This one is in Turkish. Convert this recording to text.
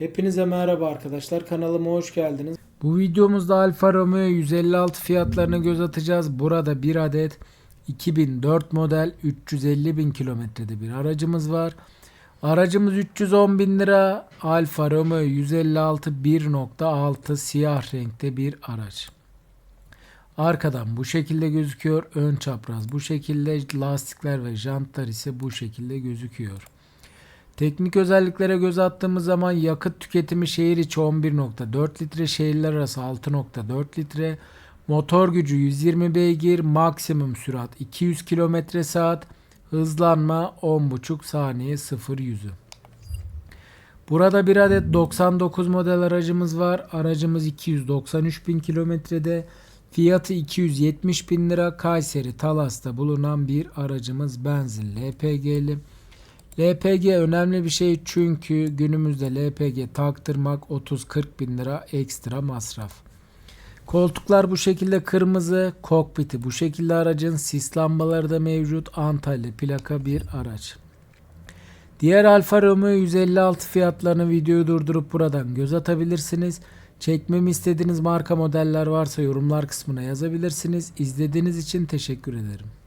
Hepinize merhaba arkadaşlar. Kanalıma hoş geldiniz. Bu videomuzda Alfa Romeo 156 fiyatlarına göz atacağız. Burada bir adet 2004 model 350 bin kilometrede bir aracımız var. Aracımız 310 bin lira. Alfa Romeo 156 1.6 siyah renkte bir araç. Arkadan bu şekilde gözüküyor. Ön çapraz bu şekilde. Lastikler ve jantlar ise bu şekilde gözüküyor. Teknik özelliklere göz attığımız zaman yakıt tüketimi şehir içi 11.4 litre, şehirler arası 6.4 litre, motor gücü 120 beygir, maksimum sürat 200 km saat, hızlanma 10.5 saniye 0 yüzü. Burada bir adet 99 model aracımız var. Aracımız 293 bin kilometrede. Fiyatı 270 bin lira. Kayseri Talas'ta bulunan bir aracımız benzin LPG'li. LPG önemli bir şey çünkü günümüzde LPG taktırmak 30-40 bin lira ekstra masraf. Koltuklar bu şekilde kırmızı, kokpiti bu şekilde aracın sis lambaları da mevcut. Antalya plaka bir araç. Diğer Alfa Romeo 156 fiyatlarını videoyu durdurup buradan göz atabilirsiniz. Çekmemi istediğiniz marka modeller varsa yorumlar kısmına yazabilirsiniz. İzlediğiniz için teşekkür ederim.